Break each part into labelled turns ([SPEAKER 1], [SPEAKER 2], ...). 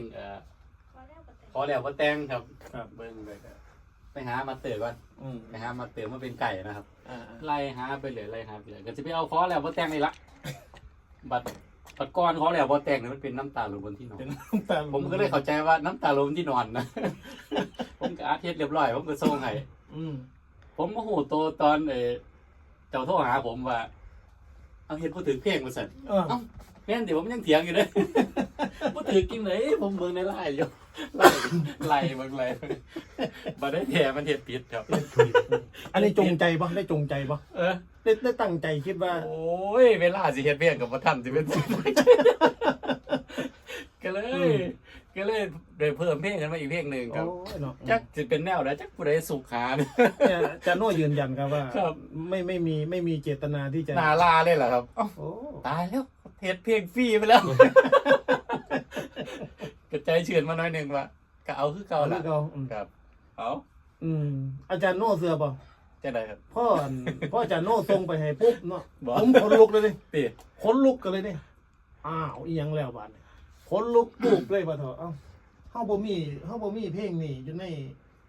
[SPEAKER 1] งเอ่อ
[SPEAKER 2] ขอแล้วก็แต่ง
[SPEAKER 1] ขอแล้วว่าแต่งครับ
[SPEAKER 3] ครับ
[SPEAKER 1] เบิ้งเลยก็ไปหามาเตอร์ก่อน
[SPEAKER 3] อืม
[SPEAKER 1] ไปหามาเตอร์มาเป็นไก่นะครับ
[SPEAKER 3] อ่า
[SPEAKER 1] ไล่หาไปเลยไล่หาไปเลยก็จะไปเอาขอแล้วว่าแต่งนี่ละบัดบัดก้อนขอแล้วว่าแต่งเนี่ยมันเป็นน้ำตาลงบนที่นอน
[SPEAKER 3] เป็นน้ำตาล
[SPEAKER 1] ผมก็เลยเข้าใจว่าน้ำตาลงที่นอนนะ ผมก็อาเทศเรียบร้อยผมก็ส่งให้
[SPEAKER 3] อืม
[SPEAKER 1] ผมโมโหโตวตอนเออเจ้าโทรหาผมว่า เอาเห็นพูดถึงเพลงมาสั่น
[SPEAKER 3] เออ
[SPEAKER 1] เอ้า แม่นเดี๋ยวผมยังเถียงอยู่เลยพูดถึงกินเลยผมเบิ่งในไลน์อยู่ไล่ไล่เบิ่งไล่บ่ได้แถมันเห็ดผิดครับ
[SPEAKER 3] อันนี้จงใจปะได้จงใจปะ
[SPEAKER 1] เออ
[SPEAKER 3] ได้ได้ตั้งใจคิดว่า
[SPEAKER 1] โอ้ย เวลาสิเฮ็ดเพลงกับบ่ทันสิเป็นสิก็เลย ก็เลยได้เพิ่มเพลงกันมาอีกเพลงหนึ่งครับ
[SPEAKER 3] โอ้ยเนาะ
[SPEAKER 1] จักสิเป็นแนวแล้วจักผู้ใดสุขขาเนี่ย
[SPEAKER 3] เนี่ยจาโน่ยืนยันครับว่า
[SPEAKER 1] ครับ
[SPEAKER 3] ไม่ไม่มีไม่มีเจตนาที่จะ
[SPEAKER 1] นาลาเลยเหรอครับเอ้า
[SPEAKER 3] โอ้
[SPEAKER 1] ตายแล้ว เฮ็ดเพลงฟรีไปแล้ว กระใจเฉือนมาหน่อยหนึงว่าก็เอาคือเก่า
[SPEAKER 3] เอา
[SPEAKER 1] ละ
[SPEAKER 3] เก่าอืม
[SPEAKER 1] ครับ เอา
[SPEAKER 3] อืมอาจารย์โน่เสือป่ะ
[SPEAKER 1] จะได้ครับ
[SPEAKER 3] พ่ออันพ่ออาจารย์โน่ส่งไปให้ปุ๊บเนาะ
[SPEAKER 1] บอก
[SPEAKER 3] ผมขนลุกเลยดิ
[SPEAKER 1] ติ
[SPEAKER 3] ขนลุกกันเลยดิอ้าวอีหยังแล้วบาดนี้ขนลุกปุบเลยป่ะเถอะเอ้าเฮาบ่มีเฮาบ่มีเพลงนี่อยู่ใน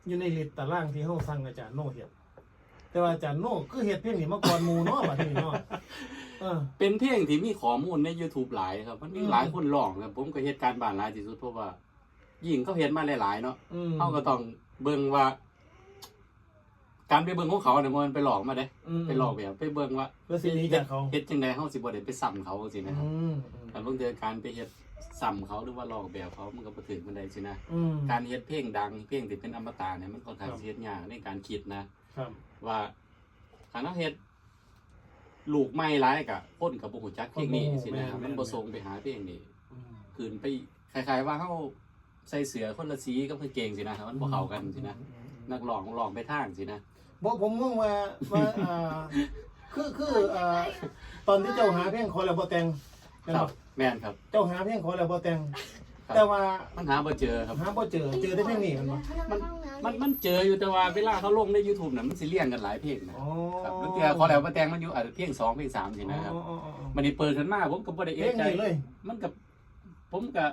[SPEAKER 3] อยู่ในลิสต์ตารางที่เฮาสั่งอาจารย์โน่เฮ็ด แต่ว่าอาจารย์โน่คือเฮ็ดเพลงนี้มาก่อนหมู่เนาะบัดนี้เนาะเออ
[SPEAKER 1] เป็นเพลงที่มีข้อมูลใน YouTube หลายครับ มันมี
[SPEAKER 3] อืม
[SPEAKER 1] หลายคนร้องครับผมก็เฮ็ดการบ้านหลายที่สุดเพราะว่ายิ่งเขาเฮ็ดมาหลายๆเนาะ
[SPEAKER 3] อืม
[SPEAKER 1] เขาก็ต้องเบิ่งว่า การไปเบิ่งของเขาเนี่ยมันไปหลอกมาเด้
[SPEAKER 3] ม
[SPEAKER 1] ไปหลอกแบบไปเบิ่งว่า
[SPEAKER 3] เพื่อสิหนี้จากเขา
[SPEAKER 1] เฮ็ดจังไดเฮาสิบ่ได้ไปซ้ำเขาสินะครับ
[SPEAKER 3] อืมอืม
[SPEAKER 1] แต่บางเทื่อการไปเฮ็ดซ้ำเขาหรือว่าลอกแบบเขามันก็บ่ถึงมันได้สินะ
[SPEAKER 3] อืม
[SPEAKER 1] การเฮ็ดเพลงดังเพลงที่เป็นอมตะเนี่ยมันค่อนข้างสิเฮ็ดยากในการคิดนะ
[SPEAKER 3] ครับ
[SPEAKER 1] ว่าการเอาเฮ็ดลูกไม้หลายกะคนกับบ่ฮู้จักเพลงนี้สินะครับมันบ่ส่งไปหาเพลงนี้
[SPEAKER 3] อืม
[SPEAKER 1] คืนไปคล้ายๆว่าเฮาใส่เสื้อคนละสีกับกางเกงสินะครับมันบ่เข้ากันสินะนักร้องร้องไปทางสินะ
[SPEAKER 3] บอกผมงงว่าว่าอ่าคือคืออ่าตอนที่เจ้าหาเพลงขอแล้วบ่แต่งแม่น
[SPEAKER 1] ครับ
[SPEAKER 3] บ่
[SPEAKER 1] แม่นครับ
[SPEAKER 3] เจ้าหาเพลงขอแล้วบ่แต่ง
[SPEAKER 1] ครับ
[SPEAKER 3] แต่ว่า
[SPEAKER 1] มันหาบ่เจอครับ
[SPEAKER 3] หาบ่เจอเจอได้เพลงนี้แมันบ่
[SPEAKER 1] มันมันมันเจออยู่แต่ว่าเวลาเขาลงใน YouTube น่ะมันสิเลี่ยงกันหลายเพลงนะ
[SPEAKER 3] อ๋อ
[SPEAKER 1] ครับบางเทื่อขอแล้วบ่แต่งมันอยู่อาจจะเพลงสองเพลงสามสินะครับ
[SPEAKER 3] อ๋ออ๋ออ๋อ
[SPEAKER 1] มันนี่เปิดขึ้นมาผมก็บ่ได้
[SPEAKER 3] เพ
[SPEAKER 1] เอะ
[SPEAKER 3] ลง
[SPEAKER 1] ใจ
[SPEAKER 3] นี้เลย
[SPEAKER 1] มันกับผมกับ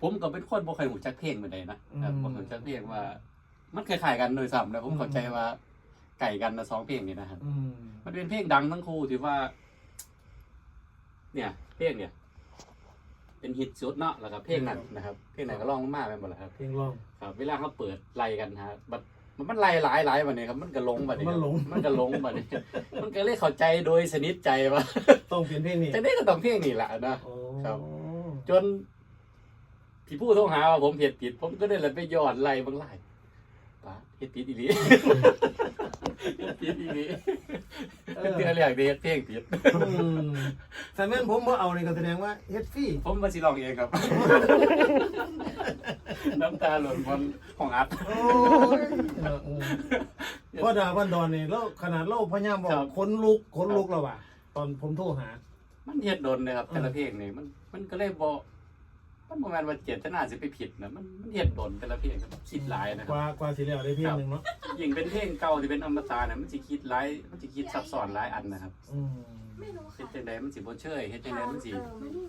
[SPEAKER 1] ผมก็เป็นคนบ่เคยหูจักเพลงมาได้นะครับ
[SPEAKER 3] อืม
[SPEAKER 1] บ่หูจักเพลงว่า มันคล้ายๆกันโดยซ้ำนะผม
[SPEAKER 3] อืม
[SPEAKER 1] เข้าใจว่าไก่กันนะสองเพลงนี่นะครับ
[SPEAKER 3] อืม
[SPEAKER 1] มันเป็นเพลงดังทั้งคู่ที่ว่า เนี่ย เพลงเนี่ย เป็นฮิตสุดเนาะแล้วก็เพลงนั้นนะครับเพลงไหนก็ร้องมากๆไปหมดแหละครับ
[SPEAKER 3] เพลงร้อง
[SPEAKER 1] ครับ เวลาเขาเปิดไล่กันฮะบัดมันมันไล่หลายหลายวันนี้ครับมันก็หลงบัดนี้ครับ
[SPEAKER 3] มันหลง
[SPEAKER 1] มันก็หลงบัดนี้มันก็เลยเข้าใจโดยสนิทใจว่า
[SPEAKER 3] ต้องเปลี่ยนเพลงนี้
[SPEAKER 1] แต่นี่ก็ต้องเพลงนี่แหละนะ
[SPEAKER 3] โอ้
[SPEAKER 1] ครับจนพี่ผู้โทรหาว่าผมเห็ดผิด ผมก็ได้เลยไปย้อนไล่บางไล่ป้า เห็ดผิดอีหลีเฮ็ดผิดอีหลี
[SPEAKER 3] เอ
[SPEAKER 1] เป็น
[SPEAKER 3] อ
[SPEAKER 1] เตือนเรียกเด็กเพลงผิด
[SPEAKER 3] อืมแต่แม่นผมบ่เอานี่ก็แสดงว่าเฮ็ดฟรี
[SPEAKER 1] ผมมาสิลองเองครับ น้ำตาหล่นบนของอัด
[SPEAKER 3] โอ้ยเอออืมพ่อดาวันดอนนี่แล้วขนาดเราพยายามบอ
[SPEAKER 1] ครั
[SPEAKER 3] ก
[SPEAKER 1] บ
[SPEAKER 3] ขนลุกขนลุกแล้วว่ะตอนผมโทรหา
[SPEAKER 1] มันเฮ็ดโดนเลยครับ
[SPEAKER 3] อืม
[SPEAKER 1] แต่ละเพลงนี่มันมันก็เลยบ่ มันบ่แม่นว่าเจตนาสิไปผิดนะมันมันเฮ็ดโดนแต่ละเพลงครับคิดหลายนะค
[SPEAKER 3] ก
[SPEAKER 1] รับ
[SPEAKER 3] ว่ากว่าสิแล้วได้เพลงหนึงเนาะ
[SPEAKER 1] ยิ่งเป็นเพลงเก่าที่เป็นอมตะเนี่ยมันสิคิดหลายมันสิคิดซับซ้อนหลายอันนะครับ
[SPEAKER 3] อืม
[SPEAKER 2] ไม่รู้
[SPEAKER 1] เฮ็
[SPEAKER 2] ค่ะ
[SPEAKER 1] ดจังไดมันสิบ่เชยเฮ็ดจังไดมันสิ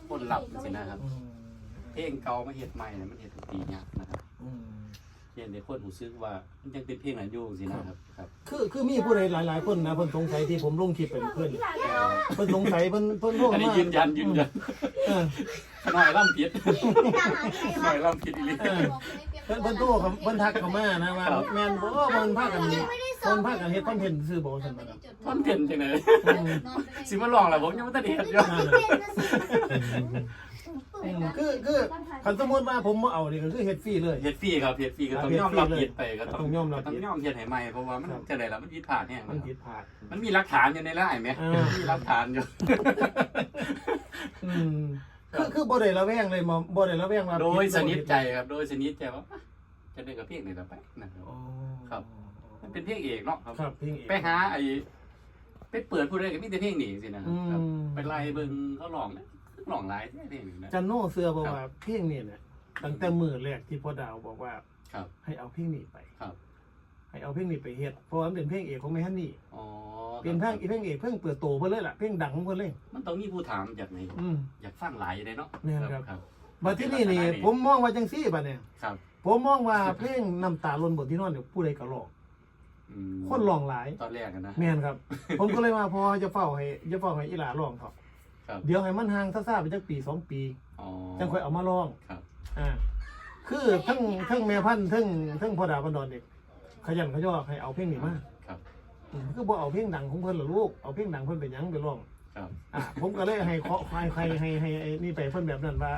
[SPEAKER 1] คนหลับมันสินะครับ
[SPEAKER 3] อืม
[SPEAKER 1] เพลงเก่ามาเฮ็ดใหม่เนี่ยมันเฮ็ดทุกปียากนะครับ
[SPEAKER 3] อืม
[SPEAKER 1] เพียงแต่คนรู้สึกว่ามันยังเป็นเพลงนั้นอยู่สินะครับครับ
[SPEAKER 3] คือคือมีผู้ใดหลาย ๆ คนนะเพิ่นสงสัยที่ผมลงคลิปไปเพื่อนเพิ่นสงสัยเพิ่นเพิ่นโทร
[SPEAKER 1] อันนี้
[SPEAKER 3] มา
[SPEAKER 1] ยืนยันยืนยัน
[SPEAKER 3] เออ
[SPEAKER 1] ขน้อยล่ำผิดขน้อยล่ำผิดอีหลี
[SPEAKER 3] เออเพิ่นเพิ่นโทรเขาเพิ่นทักเข้ามานะว่า
[SPEAKER 1] ครับ
[SPEAKER 3] แม่นบ่เพิ่นพากันเพิ่นพากันเฮ็ดคอนเทนต์ซื่อบ่ซั่นนะครับ
[SPEAKER 1] คอนเทนต์จังได๋
[SPEAKER 3] อืม
[SPEAKER 1] สิมาลองล่ะผมยังบ่ทันได้เฮ็ดอยู่
[SPEAKER 3] นั่นน่ะอืมคือคือคันสมมุติว่าผมบ่เอานี่ก็คือเฮ็ดฟรีเลย
[SPEAKER 1] เฮ็ดฟรีครับเฮ็ดฟรีก็ต้องยอมรับผิดไปก็ต้อง
[SPEAKER 3] ต้องยอมรับผิด
[SPEAKER 1] ต้องยอมเฮ็ดให้ใหม่เพราะว่ามัน
[SPEAKER 3] ครับ
[SPEAKER 1] จังได๋ล่ะมันผิดพลาดแฮง
[SPEAKER 3] มันผิดพลาด
[SPEAKER 1] มันมีหลักฐานอยู่ในไลน์แหม
[SPEAKER 3] อ่ามี
[SPEAKER 1] มีหลักฐานอยู่
[SPEAKER 3] อืมคือคือบ่ได้ระแวงเลยมาบ่ได้ระแวงว่า
[SPEAKER 1] โดย
[SPEAKER 3] ผิ
[SPEAKER 1] ส
[SPEAKER 3] บ่
[SPEAKER 1] นิท
[SPEAKER 3] ผิด
[SPEAKER 1] ใจครับ โดยสนิทใจว่าอะจะได้กับเพลงนี่ล่ะไปนะครับ
[SPEAKER 3] อ๋อ
[SPEAKER 1] ครับ มันเป็นเพลงเอกเนาะครับ
[SPEAKER 3] ครับเพลงเอก
[SPEAKER 1] ไปหาไอ้ไปเปิดผู้ใดก็มีแต่เพลงนี้สินะค
[SPEAKER 3] อื
[SPEAKER 1] รับ
[SPEAKER 3] ม
[SPEAKER 1] ไปไล่เบิ่งเขาร้องนะร้องหลายเพลงนี่นะ
[SPEAKER 3] จันโน่เสื้อบอก
[SPEAKER 1] ครับ
[SPEAKER 3] ว่าเพลงนี้เนี่ยตั้งแต่มือแรกที่พ่อดาวบอกว่า
[SPEAKER 1] ครับ
[SPEAKER 3] ให้เอาเพลงนี้ไป
[SPEAKER 1] ครับ
[SPEAKER 3] ให้เอาเพลงนี้ไปเฮ็ดเพราะว่ามันเป็นเพลงเอกของแม่ฮันนี่
[SPEAKER 1] อ๋อ
[SPEAKER 3] เป็นเพลงเพลงเอกเพลงเปิดโตเพิ่นเลยล่ะเพลงดังของเพิ่นเลย
[SPEAKER 1] มันต้องมีผู้ถามจากไหน
[SPEAKER 3] อืม
[SPEAKER 1] อยากฟังหลายอยู่เลยเนาะ
[SPEAKER 3] แม่นครับ
[SPEAKER 1] ครับ
[SPEAKER 3] บัดที่นี่นี่ผมมองว่าจังซี่บัดเนี่ย
[SPEAKER 1] ครับ
[SPEAKER 3] ผมมองว่าเพลงน้ำตาล้นบทที่นอนเนี่ยผู้ใดก็ร้อง
[SPEAKER 1] อืม
[SPEAKER 3] คนร้องหลาย
[SPEAKER 1] ตอนแรกอะนะ
[SPEAKER 3] แม่นครับ ผมก็เลยว่าพอจะเฝ้าให้จะเฝ้าให้อีหลาร้องเถอะ
[SPEAKER 1] ครับ
[SPEAKER 3] เดี๋ยวให้มันห่างซ่าๆไปจักปีสองปี
[SPEAKER 1] อ๋อ
[SPEAKER 3] จังค่อยเอามาร้อง
[SPEAKER 1] ครับ
[SPEAKER 3] อ่า คือทั้งทั้งแม่พันธุ์ทั้งทั้งพ่อดาวบันดอนเด็ก ขยันขย่อให้เอาเพลงนี้มา
[SPEAKER 1] ครับ
[SPEAKER 3] อืมคือบ่เอาเพลงดังของเพิ่นหรอลูกเอาเพลงดังเพิ่นไปหยังไปร้อง
[SPEAKER 1] ครับ
[SPEAKER 3] อ่าผมก็เลยให้เคาะให้ให้ให้ให้ไอ้นี่ไปเพิ่นแบบนั้นว่า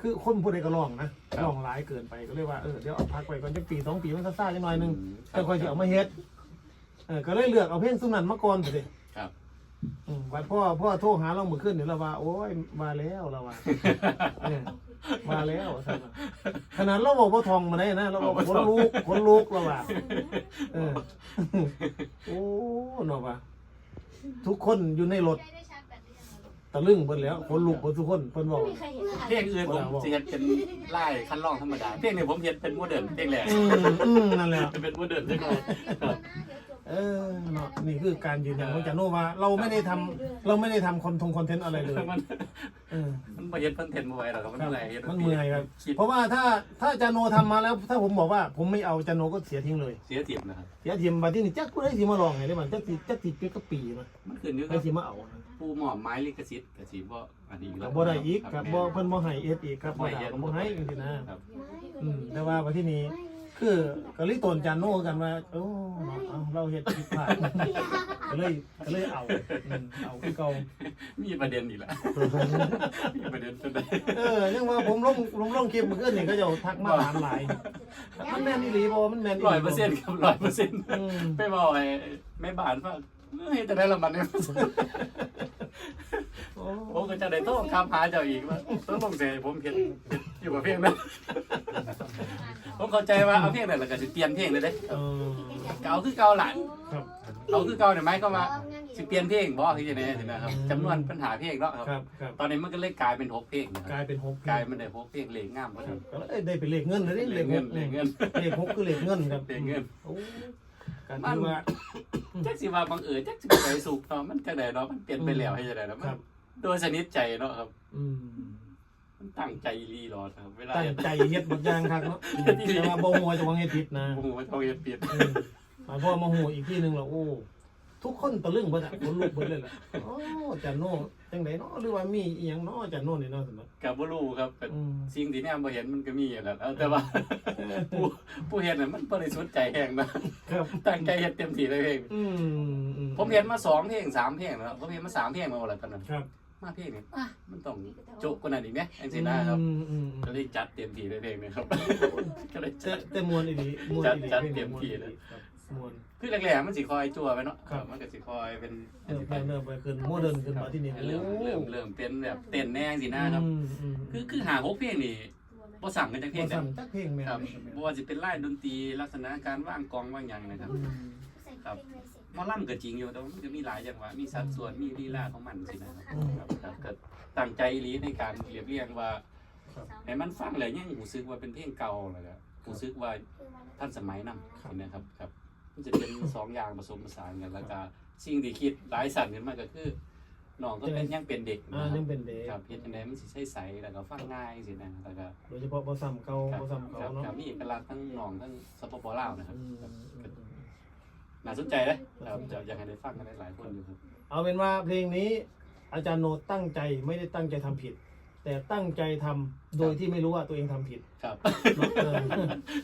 [SPEAKER 3] คือคนผู้ใดก็ร้องนะร้องหลายเกินไปก็เลยว่าเออเดี๋ยวเอาพักไปก่อนจักปีสองปีมันซ่าๆจังหน่อยหนึงแต่คอยจะเอามาเฮ็ดเออก็เลยเลือกเอาเพลงสุนันมาก่อนสิ
[SPEAKER 1] ครับ
[SPEAKER 3] อืมวันพ่อพ่อโทรหาเราเมื่อคืนเนี่ยเราว่า โอ้ยมาแล้วเราว่าเออมาแล้วสั่นว่าขนาดเราบอกว่าทองมาได้นะเราบอกคนลูกคนลูกเราว่า เออ โอ้เนาะว่าทุกคนอยู่ในรถ
[SPEAKER 2] ได้ชาร์จแบตหรือยังอะลูก
[SPEAKER 3] ตะลึงเพิ่นแล้วคนลูกเพิ่นทุกคนเพิ่นบอก
[SPEAKER 2] ไม่มีใครเห็น
[SPEAKER 1] เพลงอื่นผมสิเฮ็ดเป็นไล่ขั้นร้องธรรมดาเพลงนี้ผมเฮ็ดเป็นโมเดิร์นเพลงแรก
[SPEAKER 3] อืมอืมนั่นแหละ
[SPEAKER 1] จะเป็นโมเดิร์นจังเลยครับ
[SPEAKER 3] เออเนาะนี่คือการยืนยันของจาโน่ว่าเราไม่ได้ทำเราไม่ได้ทำคอนทงคอนเทนต์อะไรเลย
[SPEAKER 1] มัน
[SPEAKER 3] เออ
[SPEAKER 1] มันบ่เฮ็ดเพิ่นเทนบ่ไหวหรอกครับมัน
[SPEAKER 3] ครับ
[SPEAKER 1] เมื่อยฮ็ด
[SPEAKER 3] มันเมื่อยครับ
[SPEAKER 1] คิด
[SPEAKER 3] เพราะว่าถ้าถ้าจาโนทำมาแล้ว ถ้าผมบอกว่าผมไม่เอาจาโนก็เสียทิ้งเลย
[SPEAKER 1] เสียทีมนะครับ
[SPEAKER 3] เสียทีมมาที่นี่จักกูได้ทีมาลองไงได้มันจักทีจักทีเปียกก็ปีมา
[SPEAKER 1] มันขึ้นอยู่กั
[SPEAKER 3] ได้
[SPEAKER 1] บ
[SPEAKER 3] ทีมาเอา
[SPEAKER 1] ผู้มอบไม้ลิขสิทธิ์ก็สิบ่อันนี้
[SPEAKER 3] ครับบ่ได้อีกครับบ่เพิ่นบ่ให้เอสอีกครับบ่ได้ก็บ่ให้จังซี่นะ
[SPEAKER 1] ครับ
[SPEAKER 3] อืมแต่ว่าวันที่นี้ คือก็เลยตนจาโนกันว่าโอ้เนาะเอาเราเฮ็ดผิดพลาดก็เลยก็เลยเอาอืมเอาคือเก่า
[SPEAKER 1] มีประเด็นอีกแล้วมีประเด็นตัวใด
[SPEAKER 3] เออยังว่าผมลงลงลงคลิปเมื่อคืนนี่ก็จะทักมาถามหลายมันแม่นอีหลีบ่มันแม่น
[SPEAKER 1] ร้อยเปอร์เซ็นต์ครับร้อยเปอร์เซ็นต์
[SPEAKER 3] อืม
[SPEAKER 1] ไปบอกไอ้แม่บ้านว่าเฮ้ยแต่ได้ละมันเนี่ย
[SPEAKER 3] โอ้
[SPEAKER 1] ผมก็จะได้โทษคำหาเจ้าอีกว่าต้องลงเสียผมเห็นอยู่กับเพลงนั้นผมเข้าใจว่าเอาเพลงนั้นแล้วก็สิเปลี่ยนเพลงเลยเด้
[SPEAKER 3] เออ
[SPEAKER 1] เก่าคือเก่าหลาน
[SPEAKER 3] ครับ
[SPEAKER 1] เอาคือเก่าเนี่ยไหมก็ว่าสิเปลี่ยนเพลงบ่คือจังได๋สินะครับจำนวนปัญหาเพลงเนาะครับ
[SPEAKER 3] ครับครับ
[SPEAKER 1] ตอนนี้มันก็เลยกลายเป็นหกเพลงนะค
[SPEAKER 3] ก
[SPEAKER 1] รับ
[SPEAKER 3] ลายเป็นหก
[SPEAKER 1] กลายมันได้หกเพลงเลงงามบ่
[SPEAKER 3] ค
[SPEAKER 1] ค
[SPEAKER 3] รั
[SPEAKER 1] รั
[SPEAKER 3] บบก็เลยได้เป็นเลขเงินเลย
[SPEAKER 1] เล
[SPEAKER 3] เล
[SPEAKER 1] ข
[SPEAKER 3] ข
[SPEAKER 1] เงิ
[SPEAKER 3] เงิ
[SPEAKER 1] น
[SPEAKER 3] น
[SPEAKER 1] เลขเงิน
[SPEAKER 3] เลขหกคือเลขเงินครับ
[SPEAKER 1] เลขเงิน
[SPEAKER 3] โอ้การที่ว่า
[SPEAKER 1] จักสิว่าบังเอิญจักสิไปสุขเนาะมันจังไดเนาะมันเปลี่ยนไปแล้วให้จังได๋เนาะมั
[SPEAKER 3] คนรับ
[SPEAKER 1] โดยสนิทใจเนาะครับ
[SPEAKER 3] อืม
[SPEAKER 1] มันตั้งใจอีหลีรอครับ เวลา
[SPEAKER 3] ตั้ง
[SPEAKER 1] เฮ็ด
[SPEAKER 3] ใจเฮ็ดบักอย่างครับเนาะแต่ว่าบ่ฮู้ว่าจะวางเฮ็ดผิดนะ
[SPEAKER 1] โอ้โหเขาเฮ็ดผิด
[SPEAKER 3] อืมมาพอมาฮู้อีกทีหนึงแล้วโอ้ ทุกคนตะลึงเบิดอะคนลุกเบิดเลยล่ะโอ้จันโน่จังไดเนาะหรือว่ามีอีหยังเนาะจันโน่นี่เนาะสมมุติ
[SPEAKER 1] กับบ่รู้ครับแต่
[SPEAKER 3] อืม
[SPEAKER 1] สิ่งที่แนมบ่เห็นมันก็มีอยู่แล้วเอาแต่ว่า ผู้ผู้เฮ็ดน่ะมันบ่ได้สนใจแฮงนะครับ ตั้งใจเฮ็ดเต็มที่เลยเพลง
[SPEAKER 3] อืมอื
[SPEAKER 1] ผมเห็นมาสองเพลงสามเพลงแล้วผมเห็นมาสามเพลงมาหมดแล้วตอนนั้น
[SPEAKER 3] ครับ
[SPEAKER 1] มาเพลงนี้อะมันต้องโจ๊กกว่านั้นอีกแหมจังซี่นะครับ
[SPEAKER 3] อืมอืมอืม
[SPEAKER 1] ก็เลยจัดเต็มที่เลยเพลงนี้ครับ ก็เลย
[SPEAKER 3] แต่
[SPEAKER 1] จัด
[SPEAKER 3] แต่มวนอีหลีมวน
[SPEAKER 1] จัด
[SPEAKER 3] อีหลี
[SPEAKER 1] จัด
[SPEAKER 3] พลง
[SPEAKER 1] เต็มที่
[SPEAKER 3] วนอีห
[SPEAKER 1] เลย
[SPEAKER 3] ครับมวน
[SPEAKER 1] คือแรกๆมันสิคอยจั่วไปเนาะ
[SPEAKER 3] ครับ
[SPEAKER 1] มันก็สิคอยเป็น
[SPEAKER 3] เริ่มไปเริ่มไปขึ้นโมเดิร์นขึ้นมาที่นี่
[SPEAKER 1] เริ่มเริ่มเริ่มเป็นแบบเต้นแน่สินะครับ
[SPEAKER 3] อืมอืม
[SPEAKER 1] คือคือหาหกเพลงนี่บ่สั่งกันจักเพล
[SPEAKER 3] บ่
[SPEAKER 1] งกั
[SPEAKER 3] สั่
[SPEAKER 1] น
[SPEAKER 3] งจักเพลงแม่น
[SPEAKER 1] ครับ
[SPEAKER 3] เลยครับ
[SPEAKER 1] บ่ว่าสิเป็นลายดนตรีลักษณะการว่างกลองว่างหยังนะครับ
[SPEAKER 3] อืม
[SPEAKER 1] ครับห มอลำก็จริงอยู่แต่ว่ามันก็มีหลายจังหวะมีสัดส่วนมีลีลาของมันสินะครับครับครับก็ตั้งใจอีหลีในการเรียบเรียงว่า
[SPEAKER 3] ครับ
[SPEAKER 1] ให้มันฟังแล้วยังรู้สึกว่าเป็นเพลงเก่าแล้วก็รู้สึกว่าทันสมัยนำนะครับครับมันจะเป็นสองอย่างผสมผสานกันแล้วก็สิ่งที่คิดหลายสั่นขึ้นมาก็คือน้องก็เป็นยังเป็นเด็ก
[SPEAKER 3] อ่า
[SPEAKER 1] นะค
[SPEAKER 3] ยั
[SPEAKER 1] รับ
[SPEAKER 3] งเป็นเด็ก
[SPEAKER 1] ครับเฮ็ดจังไดมันสิใช้ใสแล้วก็ฟังง่ายสินะแล้วก็
[SPEAKER 3] โดยเฉพาะบ่ซ้ำเก่า
[SPEAKER 1] ครับ
[SPEAKER 3] บ่ซ้ำเก่า
[SPEAKER 1] ครับ
[SPEAKER 3] เนาะ
[SPEAKER 1] ครับมีเอกลักษณ์ทั้งน้องทั้งสปปลาวนะครับ น่าสนใจนะค
[SPEAKER 3] น่า
[SPEAKER 1] รับ
[SPEAKER 3] สนใจ
[SPEAKER 1] อยากให้ได้ฟังกันหลายๆคนอยู่ครับ
[SPEAKER 3] เอาเป็นว่าเพลงนี้อาจารย์โนตั้งใจไม่ได้ตั้งใจทำผิด แต่ตั้งใจทำโดยที่ไม่รู้ว่าตัวเองทำผิด
[SPEAKER 1] ครับ
[SPEAKER 3] เนาะเออ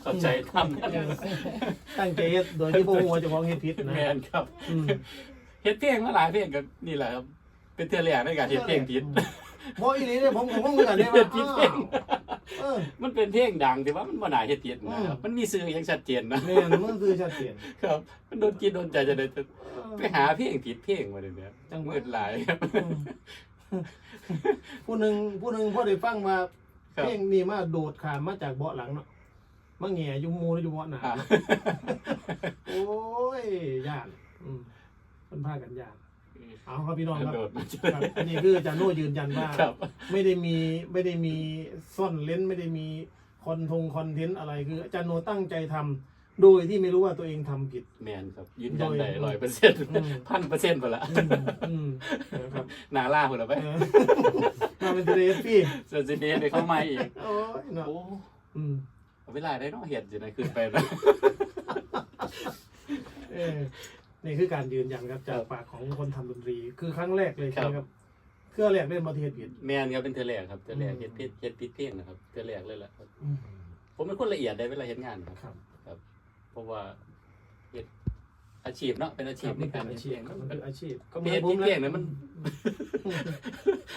[SPEAKER 1] เข้าใจท
[SPEAKER 3] เออตั้งใจเฮ็ดโดยที่บ่ฮู้ว่าเจะของเฮ็ดผิดำนะ
[SPEAKER 1] แมนครับ
[SPEAKER 3] อืม
[SPEAKER 1] เฮ็ดเพลงมาหลายเพลงก็นี่แหละครับ เป็นเทื่อแรกในการเฮ็ดเพลงผิด
[SPEAKER 3] บ่อีหลีเด้ผมผมเหมือนกันเด้
[SPEAKER 1] เฮ็
[SPEAKER 3] ว่า
[SPEAKER 1] ดผิด เพลง
[SPEAKER 3] เออ
[SPEAKER 1] มันเป็นเพลงดังแต่ว่ามันบ่น่าเฮ็ดผิดนะครับ
[SPEAKER 3] อืม
[SPEAKER 1] มันมีสื่ออย่างชัดเจนนะ
[SPEAKER 3] แม่นมันคือชัดเจน
[SPEAKER 1] ครับ มันโดนกินโดนใจจะได้ไปหาเพลงผิดเพลงมาเลยเนี่ย
[SPEAKER 3] จังหวะ
[SPEAKER 1] มืดหลายครับ
[SPEAKER 3] ผู้หนึ่งผู้หนึ่งพอได้ฟังว่า
[SPEAKER 1] ครับ
[SPEAKER 3] เพลงนี้มาโดดขามมาจากเบาะหลังเนาะมาแง่อยู่หมูแล้วอยู่เบาะหน้า
[SPEAKER 1] อ่า
[SPEAKER 3] โอ้ยย่านอืมเป็นพากันย่าน เอาครับพี่น้องครับ
[SPEAKER 1] โดดมาเจ
[SPEAKER 3] ครับอันนี้คืออาจารย์โน่ยืนยันว่า
[SPEAKER 1] ครับ
[SPEAKER 3] ไม่ได้มีไม่ได้มีซ่อนเลนไม่ได้มีคอนทงคอนเทนต์อะไรคืออาจารย์โนตั้งใจทำโดยที่ไม่รู้ว่าตัวเองทำผิด
[SPEAKER 1] แมนครับ ยืนยันได้ร้อยเปอร์เซ็นต์
[SPEAKER 3] อืม
[SPEAKER 1] พันเปอร์เซ็นต์ไปละ
[SPEAKER 3] อืมอืมนะครับ
[SPEAKER 1] หนาล่าคนละไป
[SPEAKER 3] เออมาเป็นเดฟพี่
[SPEAKER 1] ส่วนซีเนียได้เข้ามาอีก
[SPEAKER 3] โอ้ยเนาะ
[SPEAKER 1] โอ้
[SPEAKER 3] อืม
[SPEAKER 1] เอาเวลาได้เนาะเห็ดอยู่ในคืนไปนะ
[SPEAKER 3] เออ นี่คือการยืนยันครับจากปากของคนทำดนตรี คือครั้งแรกเลยใช่ไหมครับเครื่องแรกเล่นมาเทียผิด
[SPEAKER 1] แมนครับเป็นเทอแรกครับเทอแรก
[SPEAKER 3] อืม
[SPEAKER 1] เฮ็ดพิษเฮ็ดพิษเพียงนะครับเทอแรกเลยแหละครับ
[SPEAKER 3] อืม
[SPEAKER 1] ผมเป็นคนละเอียดได้เวลาเฮ็ดงานครับ
[SPEAKER 3] ครับ
[SPEAKER 1] เพราะว่าเฮ็ดอาชีพเนาะเป็นอาชีพใน
[SPEAKER 3] มันเป็
[SPEAKER 1] การ
[SPEAKER 3] น
[SPEAKER 1] เฮ็
[SPEAKER 3] อา
[SPEAKER 1] ด
[SPEAKER 3] ชี
[SPEAKER 1] เพล
[SPEAKER 3] พ
[SPEAKER 1] ง
[SPEAKER 3] ครับ
[SPEAKER 1] มั
[SPEAKER 3] มัน
[SPEAKER 1] น
[SPEAKER 3] คืออาชีพก็
[SPEAKER 1] เฮ็ดพิษเพียงเนี่ยมัน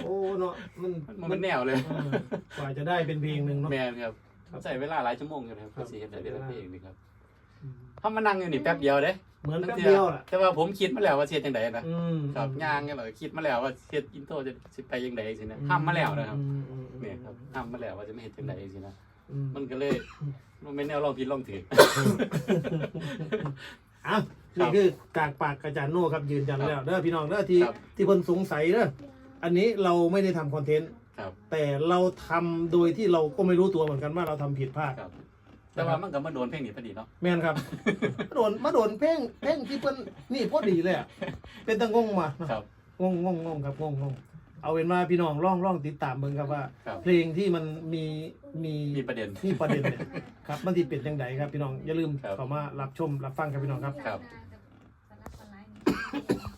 [SPEAKER 3] โอ้เนาะมัน
[SPEAKER 1] มันเป็นแนวเลย
[SPEAKER 3] เออกว่าจะได้เป็นเพลงหนึ่งเนาะ
[SPEAKER 1] แมนครับ
[SPEAKER 3] ครับ
[SPEAKER 1] ใส่เวลาหลายชั่วโมงอยู่นะครับ
[SPEAKER 3] ครับ
[SPEAKER 1] เพื่อสิเฮ็ดได้แต่ละเพลงนี่ครับ
[SPEAKER 3] อืม
[SPEAKER 1] ถ้ามานั่งอยู่นี่แป๊บเดียวเด้
[SPEAKER 3] เหมือนแป๊บเดียวล่ะ
[SPEAKER 1] แต่ว่าผมคิดมาแล้วว่าสิเฮ็ดจังไดนะ
[SPEAKER 3] อืม
[SPEAKER 1] ครับย่างกันเลยคิดมาแล้วว่าเฮ็ดอินโทรจะสิไปจังไดสินะทำมาแล้วนะครับ
[SPEAKER 3] อืมอืมอืม
[SPEAKER 1] เนี่ยครับทำมาแล้วว่าจะไม่เฮ็ดจังไดสินะ
[SPEAKER 3] อืม
[SPEAKER 1] มันก็เลยมันไม่แนวลองผิดลองถูก
[SPEAKER 3] อะนี่คือจากปากอาจารย์โน่ครับยืนยันแล้วเด้อพี่น้องเด้อที่
[SPEAKER 1] ครับ
[SPEAKER 3] ที่เพิ่นสงสัยเด้ออันนี้เราไม่ได้ทำคอนเทนต์
[SPEAKER 1] ครับ
[SPEAKER 3] แต่เราทำโดยที่เราก็ไม่รู้ตัวเหมือนกันว่าเราทำผิดพลาด
[SPEAKER 1] ครับ แต่ว่ามันก็มาโดนเพลงนี้พอดีเนาะ
[SPEAKER 3] แม่นครับ มาโดนมาโดนเพ่งเพ่งที่เพิ่นนี่พอดีเลยอะเป็นตะงงมานะครับ งงงงงงครับงงงงเอาเป็นว่าพี่น้องร่องร่องติดตามเบิ่งครับว่า
[SPEAKER 1] ครับ
[SPEAKER 3] เพลงที่มันมีมี
[SPEAKER 1] มีประเด็น
[SPEAKER 3] มีประเด็นเนี่ยครับมันที่เป็นยังไงครับพี่น้องอย่าลืม
[SPEAKER 1] ครับ
[SPEAKER 3] เข้ามารับชมรับฟังครับพี่น้องครับ
[SPEAKER 1] ครับ